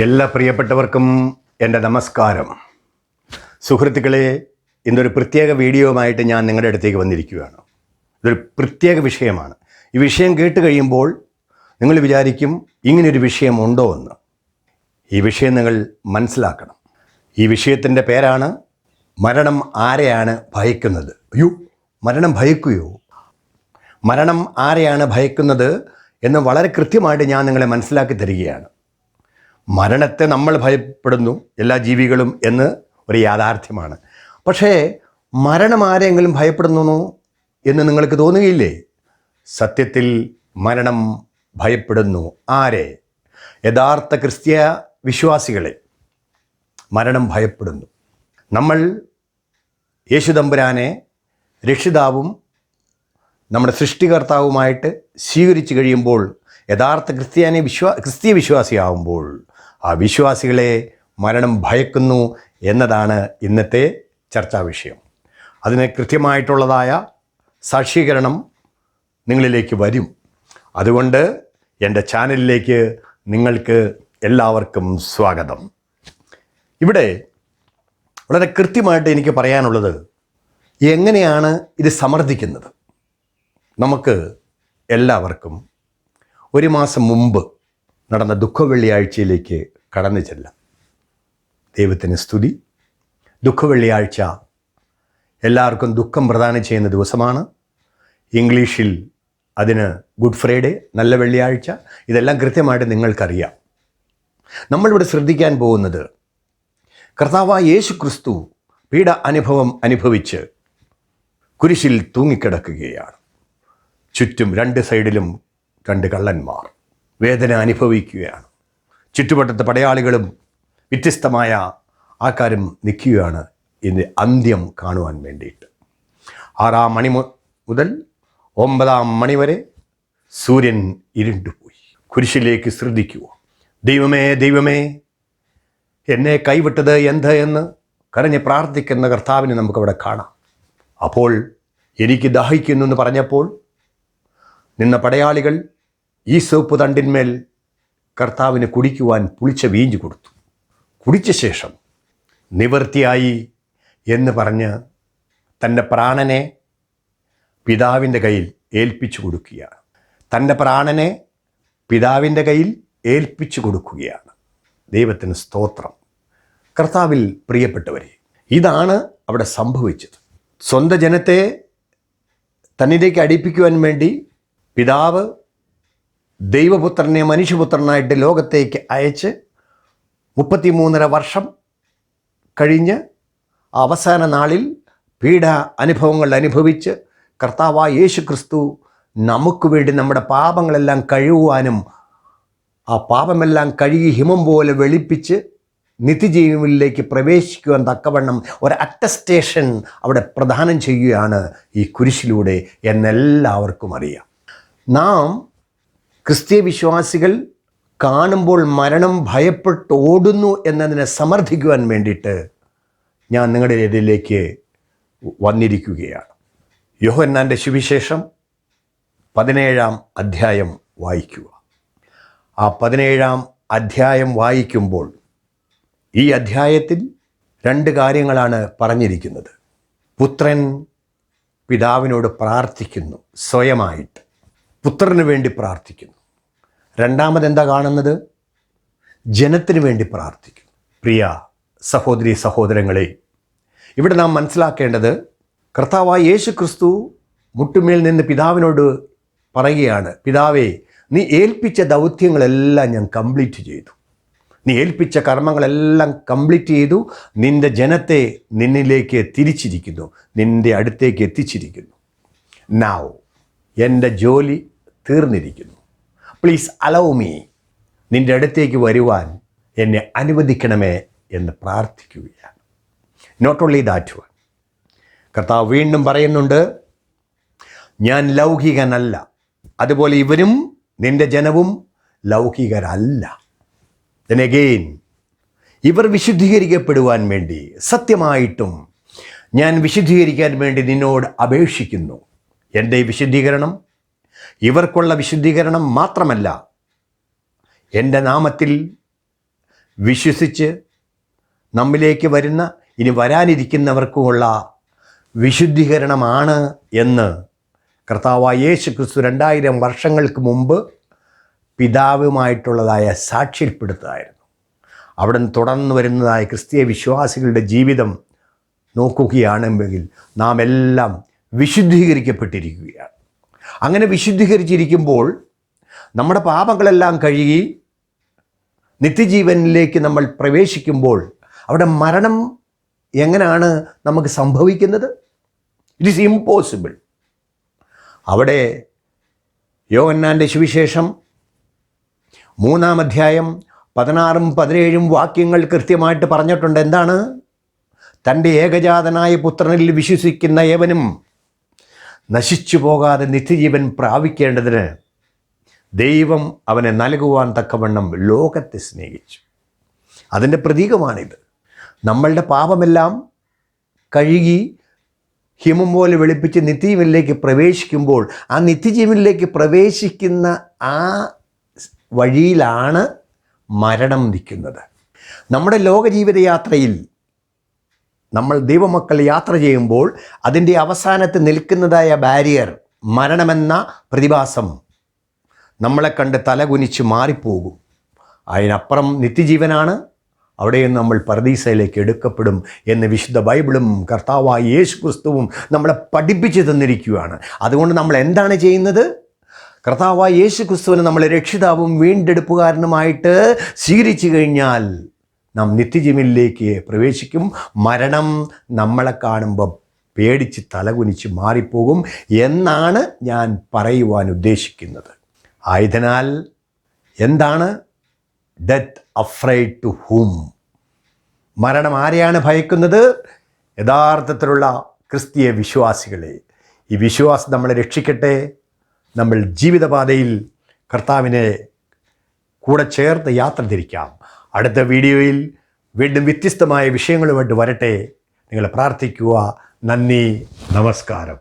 എല്ലാ പ്രിയപ്പെട്ടവർക്കും എന്റെ നമസ്കാരം. സുഹൃത്തുക്കളെ ഇന്നൊരു പ്രത്യേക വീഡിയോയുമായിട്ട് ഞാൻ നിങ്ങളുടെ അടുത്തേക്ക് വന്നിരിക്കുകയാണ്. ഇതൊരു പ്രത്യേക വിഷയമാണ്. ഈ വിഷയം കേട്ട് കഴിയുമ്പോൾ നിങ്ങൾ വിചാരിക്കും ഇങ്ങനൊരു വിഷയം ഉണ്ടോ എന്ന്. ഈ വിഷയം നിങ്ങൾ മനസ്സിലാക്കണം. ഈ വിഷയത്തിന്റെ പേരാണ് മരണം ആരെയാണ് ഭയക്കുന്നത്? അയ്യോ മരണം ഭയക്കുകയോ? മരണം ആരെയാണ് ഭയക്കുന്നത് എന്ന് വളരെ കൃത്യമായിട്ട് ഞാൻ നിങ്ങളെ മനസ്സിലാക്കി തരികയാണ്. മരണത്തെ നമ്മൾ ഭയപ്പെടുന്നു എല്ലാ ജീവികളും എന്ന് ഒരു യാഥാർത്ഥ്യമാണ്. പക്ഷേ മരണം ആരെങ്കിലും ഭയപ്പെടുന്നു എന്ന് നിങ്ങൾക്ക് തോന്നുകയില്ലേ? സത്യത്തിൽ മരണം ഭയപ്പെടുന്നു ആരെ? യഥാർത്ഥ ക്രിസ്തീയ വിശ്വാസികളെ മരണം ഭയപ്പെടുന്നു. നമ്മൾ യേശുദമ്പുരാനെ രക്ഷിതാവും നമ്മുടെ സൃഷ്ടികർത്താവുമായിട്ട് സ്വീകരിച്ചു കഴിയുമ്പോൾ യഥാർത്ഥ ക്രിസ്ത്യാനി വിശ്വാ ക്രിസ്തീയ വിശ്വാസിയാവുമ്പോൾ ആ വിശ്വാസികളെ മരണം ഭയക്കുന്നു എന്നതാണ് ഇന്നത്തെ ചർച്ചാ വിഷയം. അതിന് കൃത്യമായിട്ടുള്ളതായ സാക്ഷീകരണം നിങ്ങളിലേക്ക് വരും. അതുകൊണ്ട് എന്റെ ചാനലിലേക്ക് നിങ്ങൾക്ക് എല്ലാവർക്കും സ്വാഗതം. ഇവിടെ വളരെ കൃത്യമായിട്ട് എനിക്ക് പറയാനുള്ളത് എങ്ങനെയാണ് ഇത് സമർത്ഥിക്കുന്നത്? നമുക്ക് എല്ലാവർക്കും ഒരു മാസം മുമ്പ് നടന്ന ദുഃഖവെള്ളിയാഴ്ചയിലേക്ക് കടന്നു ചെല്ലാം. ദൈവത്തിന് സ്തുതി. ദുഃഖവെള്ളിയാഴ്ച എല്ലാവർക്കും ദുഃഖം പ്രദാനം ചെയ്യുന്ന ദിവസമാണ്. ഇംഗ്ലീഷിൽ അതിന് ഗുഡ് ഫ്രൈഡേ നല്ല വെള്ളിയാഴ്ച ഇതെല്ലാം കൃത്യമായിട്ട് നിങ്ങൾക്കറിയാം. നമ്മളിവിടെ ശ്രദ്ധിക്കാൻ പോകുന്നത് കർത്താവായ യേശു ക്രിസ്തു പീഡ അനുഭവം അനുഭവിച്ച് കുരിശിൽ തൂങ്ങിക്കിടക്കുകയാണ്. ചുറ്റും രണ്ട് സൈഡിലും രണ്ട് കള്ളന്മാർ. വേദന അനുഭവിക്കുകയാണ്. ചുറ്റുവട്ടത്തെ പടയാളികളും വ്യത്യസ്തമായ ആൾക്കാരും നിൽക്കുകയാണ് ഇതിന്റെ അന്ത്യം കാണുവാൻ വേണ്ടിയിട്ട്. ആറാം മണി മുതൽ ഒമ്പതാം മണി വരെ സൂര്യൻ ഇരുണ്ടുപോയി. കുരിശിലേക്ക് ശ്രദ്ധിക്കുക ദൈവമേ ദൈവമേ എന്നെ കൈവിട്ടത് എന്ത് എന്ന് കരഞ്ഞ് പ്രാർത്ഥിക്കുന്ന കർത്താവിനെ നമുക്കവിടെ കാണാം. അപ്പോൾ എനിക്ക് ദാഹിക്കുന്നു എന്ന് പറഞ്ഞപ്പോൾ നിന്ന പടയാളികൾ ഈ സോപ്പ് തണ്ടിന്മേൽ കർത്താവിന് കുടിക്കുവാൻ പുളിച്ച വീഞ്ഞു കൊടുത്തു. കുടിച്ച ശേഷം നിവൃത്തിയായി എന്ന് പറഞ്ഞ് തന്റെ പ്രാണനെ പിതാവിന്റെ കയ്യിൽ ഏൽപ്പിച്ചു കൊടുക്കുകയാണ്. തന്റെ പ്രാണനെ പിതാവിന്റെ കയ്യിൽ ഏൽപ്പിച്ചു കൊടുക്കുകയാണ്. ദൈവത്തിന് സ്തോത്രം. കർത്താവിൽ പ്രിയപ്പെട്ടവരെ ഇതാണ് അവിടെ സംഭവിച്ചത്. സ്വന്തം ജനത്തെ തന്നിലേക്ക് അടിപ്പിക്കുവാൻ വേണ്ടി പിതാവ് ദൈവപുത്രനെ മനുഷ്യപുത്രനായിട്ട് ലോകത്തേക്ക് അയച്ച് മുപ്പത്തിമൂന്നര വർഷം കഴിഞ്ഞ് അവസാന നാളിൽ പീഡ അനുഭവങ്ങൾ അനുഭവിച്ച് കർത്താവായ യേശു ക്രിസ്തു നമുക്ക് വേണ്ടി നമ്മുടെ പാപങ്ങളെല്ലാം കഴുകുവാനും ആ പാപമെല്ലാം കഴുകി ഹിമം പോലെ വെളുപ്പിച്ച് നിത്യജീവനിലേക്ക് പ്രവേശിക്കുവാൻ തക്കവണ്ണം ഒരു അറ്റസ്റ്റേഷൻ അവിടെ പ്രദാനം ചെയ്യുകയാണ് ഈ കുരിശിലൂടെ എന്നെല്ലാവർക്കും അറിയാം. നാം ക്രിസ്തീയ വിശ്വാസികൾ കാണുമ്പോൾ മരണം ഭയപ്പെട്ട് ഓടുന്നു എന്നതിനെ സമർത്ഥിക്കുവാൻ വേണ്ടിയിട്ട് ഞാൻ നിങ്ങളുടെ ഇടയിലേക്ക് വന്നിരിക്കുകയാണ്. യോഹന്നാന്റെ സുവിശേഷം പതിനേഴാം അധ്യായം വായിക്കുക. ആ പതിനേഴാം അധ്യായം വായിക്കുമ്പോൾ ഈ അധ്യായത്തിൽ രണ്ട് കാര്യങ്ങളാണ് പറഞ്ഞിരിക്കുന്നത്. പുത്രൻ പിതാവിനോട് പ്രാർത്ഥിക്കുന്നു സ്വയമായിട്ട്. പുത്രന് വേണ്ടി പ്രാർത്ഥിക്കുന്നു. രണ്ടാമത് എന്താ കാണുന്നത്? ജനത്തിന് വേണ്ടി പ്രാർത്ഥിക്കും. പ്രിയ സഹോദരി സഹോദരങ്ങളെ ഇവിടെ നാം മനസ്സിലാക്കേണ്ടത് കർത്താവായ യേശു ക്രിസ്തു മുട്ടുമേൽ നിന്ന് പിതാവിനോട് പറയുകയാണ് പിതാവേ നീ ഏൽപ്പിച്ച ദൗത്യങ്ങളെല്ലാം ഞാൻ കംപ്ലീറ്റ് ചെയ്തു. നീ ഏൽപ്പിച്ച കർമ്മങ്ങളെല്ലാം കംപ്ലീറ്റ് ചെയ്തു. നിന്റെ ജനത്തെ നിന്നിലേക്ക് തിരിച്ചിരിക്കുന്നു. നിന്റെ അടുത്തേക്ക് എത്തിച്ചിരിക്കുന്നു. നാവ് എന്റെ ജോലി തീർന്നിരിക്കുന്നു. പ്ലീസ് അലൗ മീ നിന്റെ അടുത്തേക്ക് വരുവാൻ എന്നെ അനുവദിക്കണമേ എന്ന് പ്രാർത്ഥിക്കുകയാണ്. നോട്ട് ഓൺലി ദാറ്റ് വൺ കർത്താവ് വീണ്ടും പറയുന്നുണ്ട് ഞാൻ ലൗകികനല്ല. അതുപോലെ ഇവരും നിന്റെ ജനവും ലൗകികരല്ല. Then again ഇവർ വിശുദ്ധീകരിക്കപ്പെടുവാൻ വേണ്ടി സത്യമായിട്ടും ഞാൻ വിശുദ്ധീകരിക്കാൻ വേണ്ടി നിന്നോട് അപേക്ഷിക്കുന്നു. എന്റെ വിശുദ്ധീകരണം ഇവർക്കുള്ള വിശുദ്ധീകരണം മാത്രമല്ല എന്റെ നാമത്തിൽ വിശ്വസിച്ച് നമ്മിലേക്ക് വരുന്ന ഇനി വരാനിരിക്കുന്നവർക്കുമുള്ള വിശുദ്ധീകരണമാണ് എന്ന് കർത്താവായ യേശു ക്രിസ്തു രണ്ടായിരം വർഷങ്ങൾക്ക് മുമ്പ് പിതാവുമായിട്ടുള്ളതായ സാക്ഷ്യപ്പെടുത്തായിരുന്നു. അവിടെ തുടർന്ന് വരുന്നതായ ക്രിസ്തീയ വിശ്വാസികളുടെ ജീവിതം നോക്കുകയാണെങ്കിൽ നാം എല്ലാം വിശുദ്ധീകരിക്കപ്പെട്ടിരിക്കുകയാണ്. അങ്ങനെ വിശുദ്ധീകരിച്ചിരിക്കുമ്പോൾ നമ്മുടെ പാപങ്ങളെല്ലാം കഴുകി നിത്യജീവനിലേക്ക് നമ്മൾ പ്രവേശിക്കുമ്പോൾ അവിടെ മരണം എങ്ങനെയാണ് നമുക്ക് സംഭവിക്കുന്നത്? ഇറ്റ് ഈസ് ഇമ്പോസിബിൾ അവിടെ യോഗന്നാന്റെ സുവിശേഷം മൂന്നാം അധ്യായം പതിനാറും പതിനേഴും വാക്യങ്ങൾ കൃത്യമായിട്ട് പറഞ്ഞിട്ടുണ്ട്. എന്താണ്? തന്റെ ഏകജാതനായ പുത്രനിൽ വിശ്വസിക്കുന്ന ഏവനും നശിച്ചു പോകാതെ നിത്യജീവൻ പ്രാപിക്കേണ്ടതിന് ദൈവം അവനെ നൽകുവാൻ തക്കവണ്ണം ലോകത്തെ സ്നേഹിച്ചു. അതിന്റെ പ്രതീകമാണിത്. നമ്മളുടെ പാപമെല്ലാം കഴുകി ഹിമം പോലെ വെളുപ്പിച്ച് നിത്യജീവനിലേക്ക് പ്രവേശിക്കുമ്പോൾ ആ നിത്യജീവനിലേക്ക് പ്രവേശിക്കുന്ന ആ വഴിയിലാണ് മരണം നിൽക്കുന്നത്. നമ്മുടെ ലോകജീവിതയാത്രയിൽ നമ്മൾ ദൈവമക്കൾ യാത്ര ചെയ്യുമ്പോൾ അതിന്റെ അവസാനത്ത് നിൽക്കുന്നതായ ബാരിയർ മരണമെന്ന പ്രതിഭാസം നമ്മളെ കണ്ട് തലകുനിച്ച് മാറിപ്പോകും. അതിനപ്പുറം നിത്യജീവനാണ്. അവിടെയും നമ്മൾ പർദീസയിലേക്ക് എടുക്കപ്പെടും എന്ന് വിശുദ്ധ ബൈബിളും കർത്താവായ യേശു ക്രിസ്തുവും നമ്മളെ പഠിപ്പിച്ചു തന്നിരിക്കുകയാണ്. അതുകൊണ്ട് നമ്മൾ എന്താണ് ചെയ്യുന്നത്? കർത്താവായ യേശു ക്രിസ്തുവിനെ നമ്മളെ രക്ഷിതാവും വീണ്ടെടുപ്പുകാരനുമായിട്ട് സ്വീകരിച്ചു കഴിഞ്ഞാൽ നാം നിത്യജീവനിലേക്ക് പ്രവേശിക്കും. മരണം നമ്മളെ കാണുമ്പം പേടിച്ച് തലകുനിച്ച് മാറിപ്പോകും എന്നാണ് ഞാൻ പറയുവാൻ ഉദ്ദേശിക്കുന്നത്. ആയതിനാൽ എന്താണ്? ഡെത്ത് അഫ്രൈഡ് ടു ഹൂം മരണം ആരെയാണ് ഭയക്കുന്നത്? യഥാർത്ഥത്തിലുള്ള ക്രിസ്തീയ വിശ്വാസികളെ. ഈ വിശ്വാസം നമ്മളെ രക്ഷിക്കട്ടെ. നമ്മൾ ജീവിതപാതയിൽ കർത്താവിനെ കൂടെ ചേർത്ത് യാത്ര തിരിക്കാം. അടുത്ത വീഡിയോയിൽ വീണ്ടും വ്യത്യസ്തമായ വിഷയങ്ങളുമായിട്ട് വരട്ടെ. നിങ്ങൾ പ്രാർത്ഥിക്കുക. നന്ദി. നമസ്കാരം.